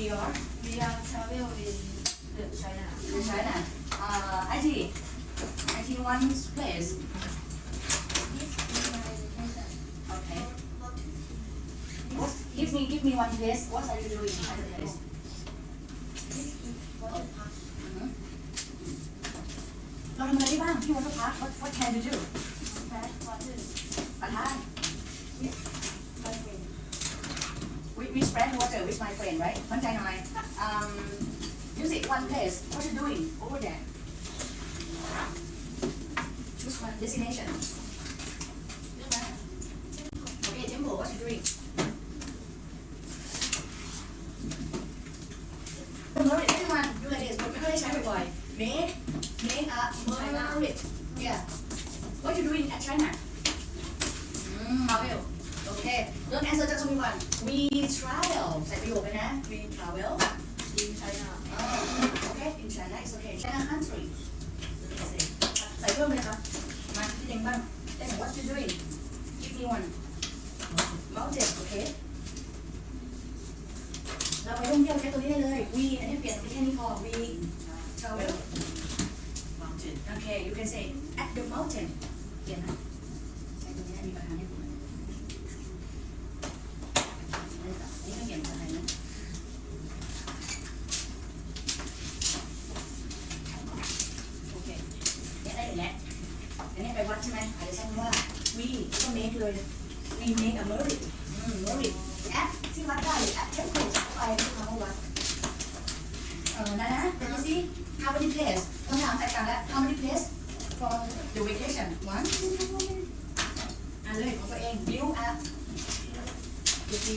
We are We are travel in the China. in China. Uh, IT. IT one place. This is my location. Okay. What, give me give me one place. What are you doing at the place? This is water park. เราทำอะไรได้บ้างที่วัดพระ What what can you do? Splash water. we spread water with my friend, right? One time I um, use it one place. What you doing over there? Choose one destination. Okay, Jimbo, what you doing? Remember it, everyone, do like this, but memorize everybody. Make, make a memory. Yeah. What you doing at China? Mm, I. Okay. Don't answer the only one we travel ใส่ประโยคไปนะ we travel In China. oh okay in China is okay China country ใส่เพิ่มเลยครับ มาพี่เต็งบ้างเต็ง what you doing give me one mountain okay เราไปท่องเที่ยวใช้ตัวนี้ได้เลย we อันนี้เปลี่ยนไปแค่นี้พอ we travel mountain. okay you can say at the mountain เปลี่ยนนะ อันนี้ไปวัดใช่ไหมอาจจะใช้คำว่า we ก็ make เลย we make a merit อืม merit at ที่วัดได้หรือ at temple ไปที่คำว่าวัด เออนะนะเดี๋ยวดูสิ how many place คำถามแตกต่างแล้ว how many place for the vacation one two three อ่านเลยของตัวเอง build up ดูสิ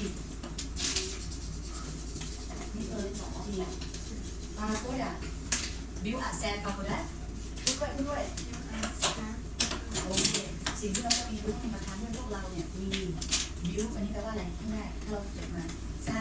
นี่เออสองทีอ่าตัวอย่าง build up sand ปรากฏแล้วพูดด้วยพูดด้วย โอเค สิ่งที่เราจะมีรู้มาทำให้พวกเราเนี่ยมีบิวอันนี้แปลว่าอะไรข้างแรกถ้าเราเกิดมา